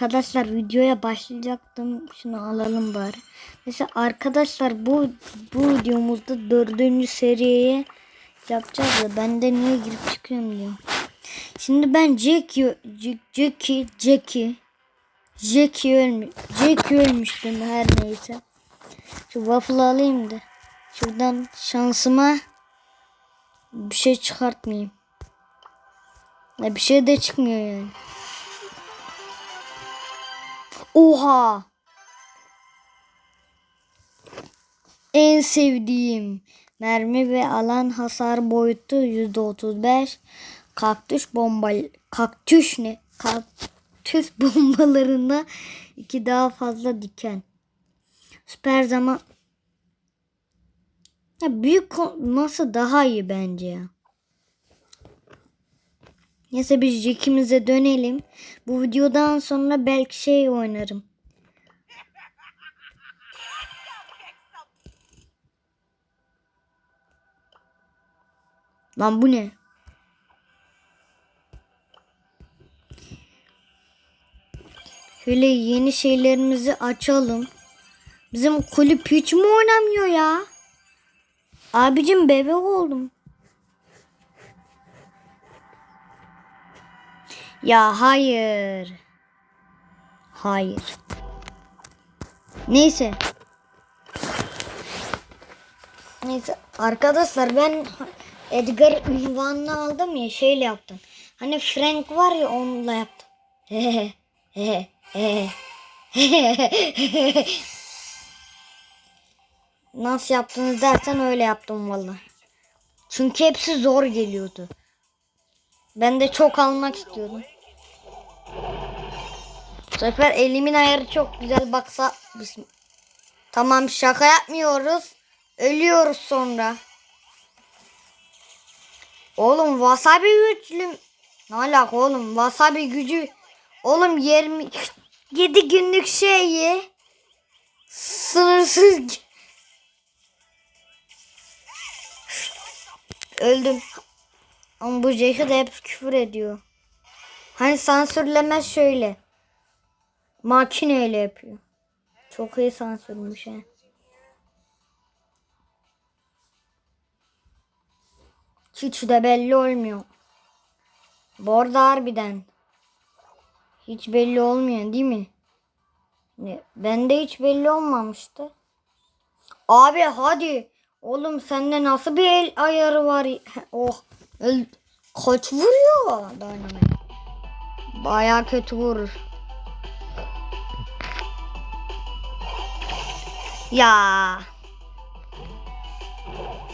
Arkadaşlar videoya başlayacaktım. Şunu alalım bari. Mesela arkadaşlar bu bu videomuzda dördüncü seriye yapacağız ya. Ben de niye girip çıkıyorum diyorum. Şimdi ben Jackie Jackie Jackie Jackie ölmüş. Jackie ölmüştüm her neyse. Şu waffle alayım da. Şuradan şansıma bir şey çıkartmayayım. Ya bir şey de çıkmıyor yani. Oha. En sevdiğim mermi ve alan hasar boyutu %35. Kaktüs bomba kaktüs ne? Kaktüs bombalarında iki daha fazla diken. Süper zaman ya büyük olması daha iyi bence ya. Neyse biz Jack'imize dönelim. Bu videodan sonra belki şey oynarım. Lan bu ne? Şöyle yeni şeylerimizi açalım. Bizim kulüp hiç mi oynamıyor ya? Abicim bebek oldum. Ya hayır. Hayır. Neyse. Neyse arkadaşlar ben Edgar ünvanını aldım ya şeyle yaptım. Hani Frank var ya onunla yaptım. Nasıl yaptınız dersen öyle yaptım valla. Çünkü hepsi zor geliyordu. Ben de çok almak istiyordum. Sefer elimin ayarı çok güzel baksa. Bism- Tamam şaka yapmıyoruz. Ölüyoruz sonra. Oğlum wasabi güçlü. Ne alaka oğlum wasabi gücü. Oğlum 27 günlük şeyi. Sınırsız. Öldüm. Ama bu Jackie de hep küfür ediyor. Hani sansürlemez şöyle. Makineyle yapıyor. Çok iyi sansürmüş he. Hiç de belli olmuyor. Bu arada harbiden. Hiç belli olmuyor değil mi? Ne? Bende hiç belli olmamıştı. Abi hadi. Oğlum sende nasıl bir el ayarı var? Oh. El, kaç vuruyor? Dynamite. Baya kötü vurur. Ya.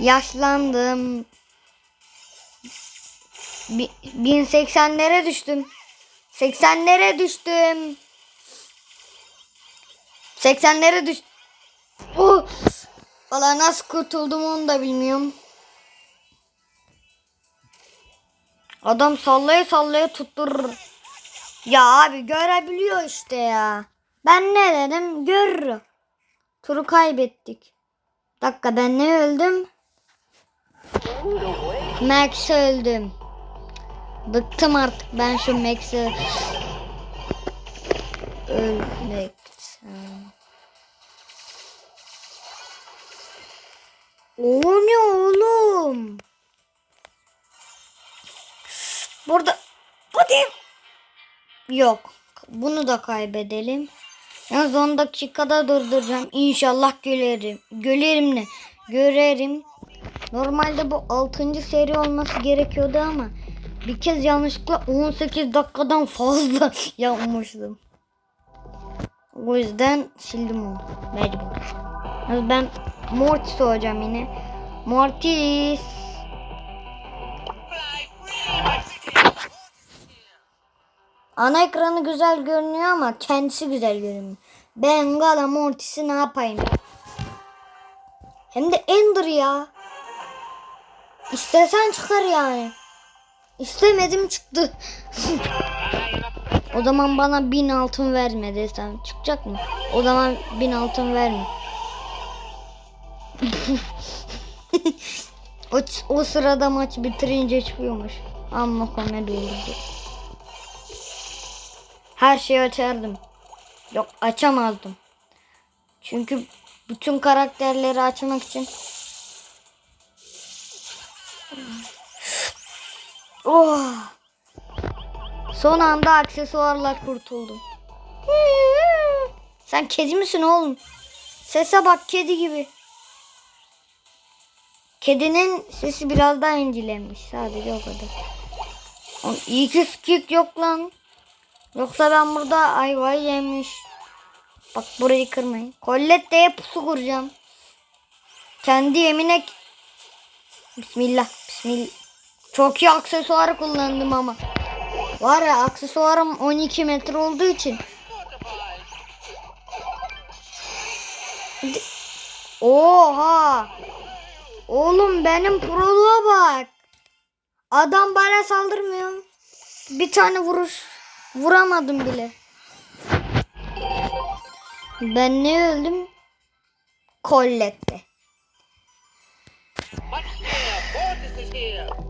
Yaşlandım. Bi- 1080'lere düştüm. 80'lere düştüm. 80'lere düş. Oh. Valla nasıl kurtuldum onu da bilmiyorum. Adam sallaya sallaya tutturur. Ya abi görebiliyor işte ya. Ben ne dedim? Görür. Turu kaybettik. Dakika ben ne öldüm? Max öldüm. Bıktım artık ben şu Max'i ölmekten. O ne oğlum? Burada hadi. Yok. Bunu da kaybedelim. Yalnız 10 dakikada durduracağım. İnşallah görerim. Görerim ne? Görerim. Normalde bu 6. seri olması gerekiyordu ama bir kez yanlışlıkla 18 dakikadan fazla yapmıştım. O yüzden sildim onu. Mecbur. Ben Mortis olacağım yine. Mortis. Ana ekranı güzel görünüyor ama kendisi güzel görünüyor. Ben Gala Mortis'i ne yapayım? Hem de Ender ya. İstesen çıkar yani. İstemedim çıktı. o zaman bana bin altın verme desem çıkacak mı? O zaman bin altın verme. o, o sırada maç bitirince çıkıyormuş. Amma komedi olurdu. Her şeyi açardım. Yok açamazdım. Çünkü bütün karakterleri açmak için Oh! Son anda aksesuarla kurtuldum. Sen kedi misin oğlum? Sese bak kedi gibi. Kedinin sesi biraz daha incilenmiş. Sadece o kadar. İyi ki yok lan. Yoksa ben burada ayvayı yemiş. Bak burayı kırmayın. Collette'ye pusu kuracağım. Kendi yemine... Bismillah. Bismillah. Çok iyi aksesuarı kullandım ama. Var ya aksesuarım 12 metre olduğu için. Oha. Oğlum benim proluğa bak. Adam bana saldırmıyor. Bir tane vuruş vuramadım bile. Ben ne öldüm? Kollette.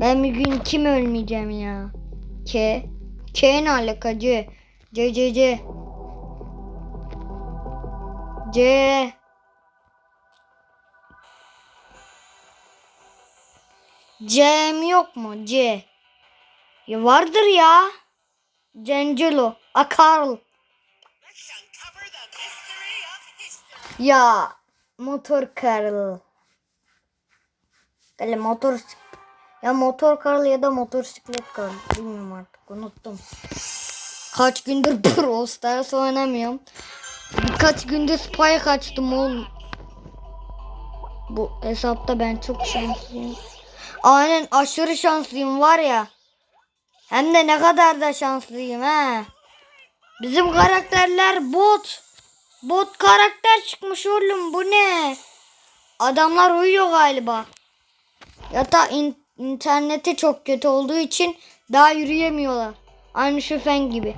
Ben bir gün kim ölmeyeceğim ya? K. K ne alaka C. C C C. C. C'm yok mu? C. Ya vardır ya. Cangelo. A Carl. Ya. Motor Carl. Böyle motor ya motor Carl ya da motosiklet Carl. Bilmiyorum artık unuttum. Kaç gündür Pro Stars oynamıyorum. Birkaç gündür Spike açtım oğlum. Bu hesapta ben çok şanslıyım. Aynen aşırı şanslıyım var ya. Hem de ne kadar da şanslıyım he. Bizim karakterler bot. Bot karakter çıkmış oğlum bu ne? Adamlar uyuyor galiba. Ya da in- interneti çok kötü olduğu için daha yürüyemiyorlar. Aynı şüfen gibi.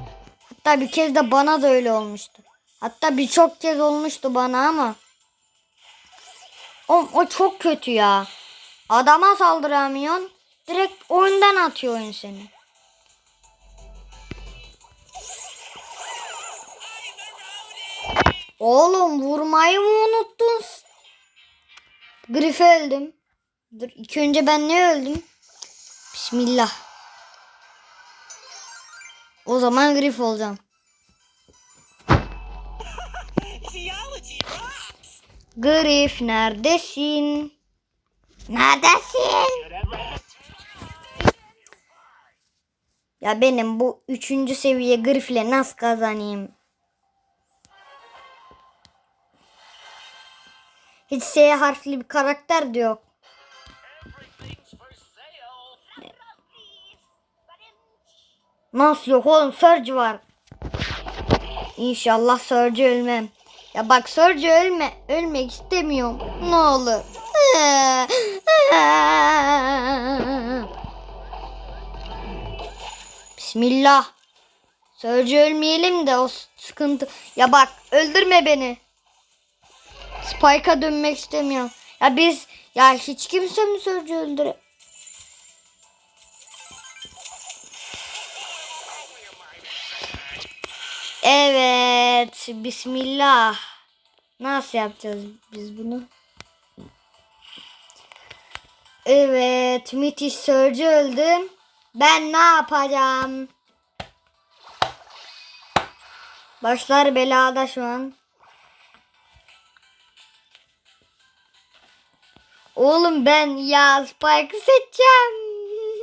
Hatta bir kez de bana da öyle olmuştu. Hatta birçok kez olmuştu bana ama. O, o çok kötü ya. Adama saldıramıyorsun. Direkt oyundan atıyor oyun seni. Oğlum vurmayı mı unuttun? Grif öldüm. Dur ilk önce ben ne öldüm? Bismillah. O zaman grif olacağım. Grif neredesin? Neredesin? Ya benim bu üçüncü seviye grifle nasıl kazanayım? Hiç S harfli bir karakter de yok. Nasıl yok oğlum Surge var. İnşallah Surge ölmem. Ya bak Surge ölme, ölmek istemiyorum. Ne olur. Bismillah. Surge ölmeyelim de o sıkıntı. Ya bak öldürme beni. Spike'a dönmek istemiyorum. Ya biz ya hiç kimse mi Surge öldüre? Evet. Bismillah. Nasıl yapacağız biz bunu? Evet. Müthiş Surge öldü. Ben ne yapacağım? Başlar belada şu an. Oğlum ben ya Spike'ı seçeceğim.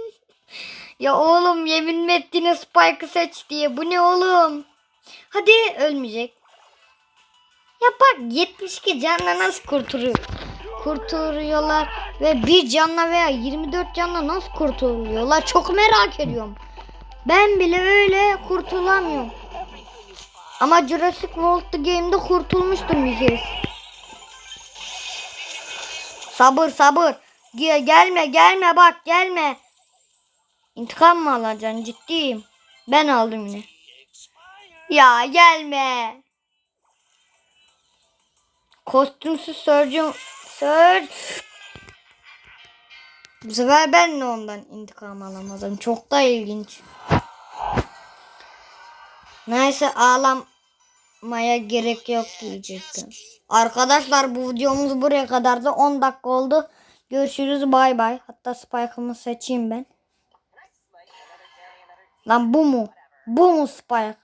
ya oğlum yemin mi ettiniz Spike'ı seç diye. Bu ne oğlum? Hadi ölmeyecek. Ya bak 72 canla nasıl kurtuluyor? Kurtuluyorlar ve bir canla veya 24 canla nasıl kurtuluyorlar? Çok merak ediyorum. Ben bile öyle kurtulamıyorum. Ama Jurassic World The Game'de kurtulmuştum bir kez. Sabır sabır. Ge- Gelme gelme bak gelme. İntikam mı alacaksın ciddiyim. Ben aldım yine. Ya gelme. Kostümsüz Surge'un Surge. Bu sefer ben de ondan intikam alamadım. Çok da ilginç. Neyse ağlamaya gerek yok diyecektim. Arkadaşlar bu videomuz buraya kadar da 10 dakika oldu. Görüşürüz bay bay. Hatta Spike'ımı seçeyim ben. Lan bu mu? Bu mu Spike?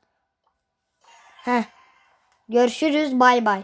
Heh. Görüşürüz bay bay.